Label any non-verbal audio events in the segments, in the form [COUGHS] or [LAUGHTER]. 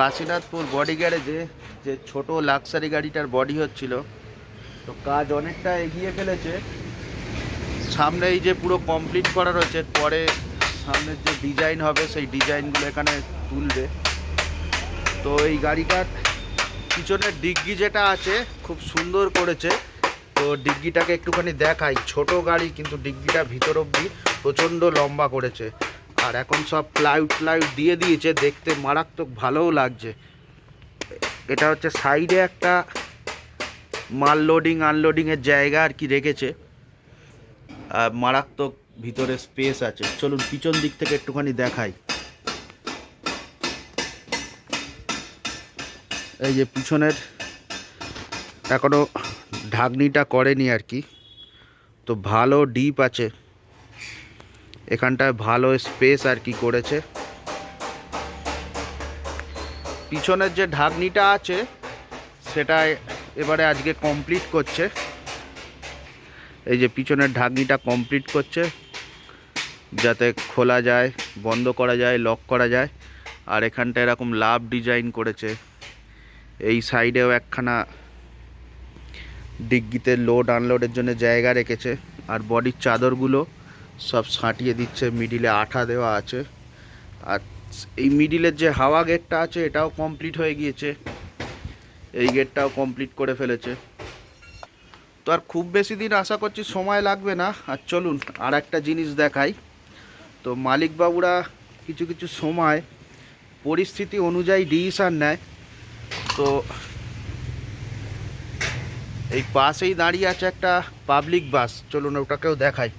Kashinathpur body গ্যারেজে যে ছোট লাক্সারি গাড়িটার বডি হচ্ছিল, তো কাজ অনেকটা এগিয়ে ফেলেছে। সামনে এই যে পুরো কমপ্লিট করা রয়েছে, পরে সামনের যে ডিজাইন হবে, সেই ডিজাইনগুলো এখানে তুলবে। তো এই গাড়িটার পিছনের ডিগ্গি যেটা আছে, খুব সুন্দর করেছে। তো ডিগ্গিটাকে একটুখানি দেখাই। ছোট গাড়ি, কিন্তু ডিগ্গিটা ভিতর অবধি প্রচণ্ড লম্বা করেছে। আর এখন সব প্লাইউড প্লাইউড দিয়ে দিয়েছে, দেখতে মারাত্মক ভালোও লাগছে। এটা হচ্ছে সাইডে একটা মাল লোডিং আনলোডিংয়ের জায়গা আর কি রেখেছে। আর মারাত্মক ভিতরে স্পেস আছে। চলুন পিছন দিক থেকে একটুখানি দেখাই। এই যে পিছনের এখনও ঢাকনিটা করেনি আর কি। তো ভালো ডিপ আছে। এখানটায় ভালো স্পেস আর কি করেছে। পিছনের যে ঢাকনিটা আছে, সেটা এবারে আজকে কমপ্লিট করছে। এই যে পিছনের ঢাকনিটা কমপ্লিট করছে, যাতে খোলা যায়, বন্ধ করা যায় লক করা যায়। আর এখানটা এরকম লাভ ডিজাইন করেছে। এই সাইডেও একখানা ডিগ্গিতে লোড আনলোডের জন্য জায়গা রেখেছে। আর বডির চাদরগুলো সব ছাঁটিয়ে দিচ্ছে মিডিলে আঠা দেওয়া আছে। আর এই মিডিলের যে হাওয়া গেটটা আছে, এটাও কমপ্লিট হয়ে গিয়েছে। এই গেটটাও কমপ্লিট করে ফেলেছে। তো আর খুব বেশি দিন আশা করছি সময় লাগবে না। আর চলুন, আর একটা জিনিস দেখাই। তো মালিকবাবুরা কিছু কিছু সময় পরিস্থিতি অনুযায়ী ডিসিশান নেয়। তো এই পাশেই দাঁড়িয়ে আছে একটা পাবলিক বাস চলুন ওটাকেও দেখাই।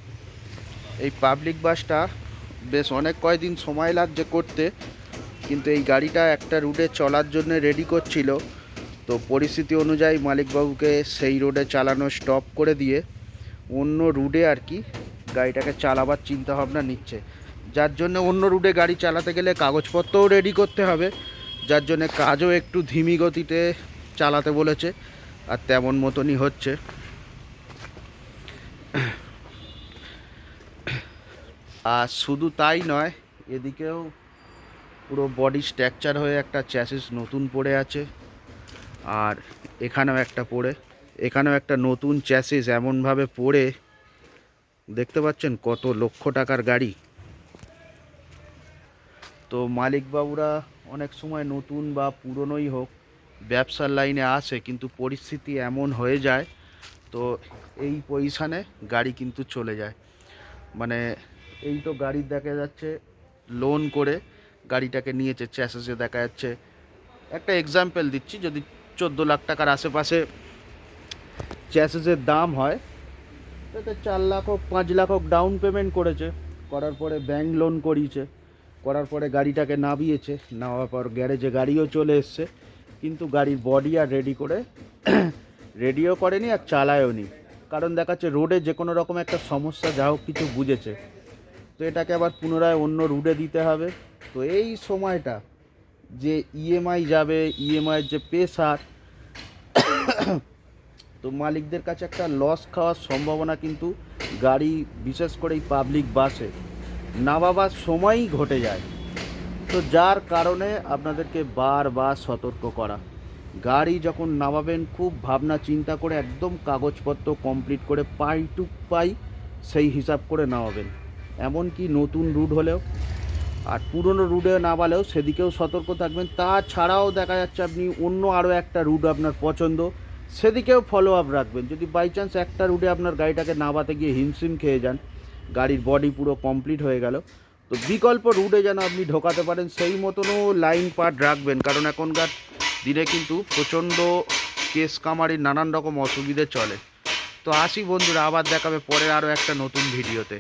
এই পাবলিক বাসটা বেশ অনেক কয়দিন সময় লাগছে করতে, কিন্তু এই গাড়িটা একটা রুটে চলার জন্য রেডি করছিল। তো পরিস্থিতি অনুযায়ী মালিকবাবুকে সেই রোডে চালানো স্টপ করে দিয়ে অন্য রুটে আর কি গাড়িটাকে চালাবার চিন্তা ভাবনা নিচ্ছে। যার জন্য অন্য রুটে গাড়ি চালাতে গেলে কাগজপত্রও রেডি করতে হবে, যার জন্য কাজও একটু ধিমি গতিতে চালাতে বলেছে, আর তেমন মতনই হচ্ছে। আর শুধু তাই নয়, এদিকেও পুরো বডি স্ট্রাকচার হয়ে একটা চ্যাসিস নতুন পড়ে আছে। আর এখানেও একটা পড়ে, এখানেও একটা নতুন চ্যাসিস এমনভাবে পড়ে, দেখতে পাচ্ছেন কত লক্ষ টাকার গাড়ি। তো মালিকবাবুরা অনেক সময় নতুন বা পুরনোই হোক, ব্যবসার লাইনে আসে, কিন্তু পরিস্থিতি এমন হয়ে যায়, তো এই পজিশানে গাড়ি কিন্তু চলে যায়। মানে এই তো গাড়ি দেখা যাচ্ছে। লোন করে গাড়িটাকে নিয়েছে চ্যাসেসে দেখা যাচ্ছে। একটা এক্সাম্পল দিচ্ছি, যদি চোদ্দ লাখ টাকার আশেপাশে চ্যাসেসের দাম হয়, তাতে চার লাখ হোক, পাঁচ লাখ হোক ডাউন পেমেন্ট করেছে। করার পরে ব্যাংক লোন করিয়েছে। করার পরে গাড়িটাকে নামিয়েছে। নামার পর গ্যারেজে গাড়িও চলে এসছে। কিন্তু গাড়ির বডি আর রেডি করে [COUGHS] রেডিও করেনি আর চালায়ও নি। কারণ দেখাচ্ছে রোডে যে কোনো রকম একটা সমস্যা, যা হোক কিছু বুঝেছে। তো এটাকে আবার পুনরায় অন্য রুটে দিতে হবে। তো এই সময়টা যে ইএমআই যাবে ইএমআইয়ের যে পেশার তো মালিকদের কাছে একটা লস খাওয়ার সম্ভাবনা কিন্তু গাড়ি, বিশেষ করে এই পাবলিক বাসে নামাবার সময়ই ঘটে যায়। তো যার কারণে আপনাদেরকে বারবার সতর্ক করা। গাড়ি যখন নামাবেন, খুব ভাবনা চিন্তা করে একদম কাগজপত্র কমপ্লিট করে পাই টু পাই সেই হিসাব করে নামাবেন। এমনকি নতুন রুট হলেও, আর পুরনো রুটে নামালেও সেদিকেও সতর্ক থাকবেন। তাছাড়াও দেখা যাচ্ছে আপনি অন্য আরও একটা রুট আপনার পছন্দ, সেদিকেও ফলো আপ রাখবেন। যদি বাই চান্স একটা রুটে আপনার গাড়িটাকে নামাতে গিয়ে হিমশিম খেয়ে যান, গাড়ির বডি পুরো কমপ্লিট হয়ে গেল, তো বিকল্প রুটে যেন আপনি ঢোকাতে পারেন, সেই মতনও লাইন পার্ট রাখবেন। কারণ এখনকার দিনে কিন্তু প্রচণ্ড কেস কামারির নানান রকম অসুবিধে চলে। তো আসি বন্ধুরা, আবার দেখাবে পরের আরও একটা নতুন ভিডিওতে।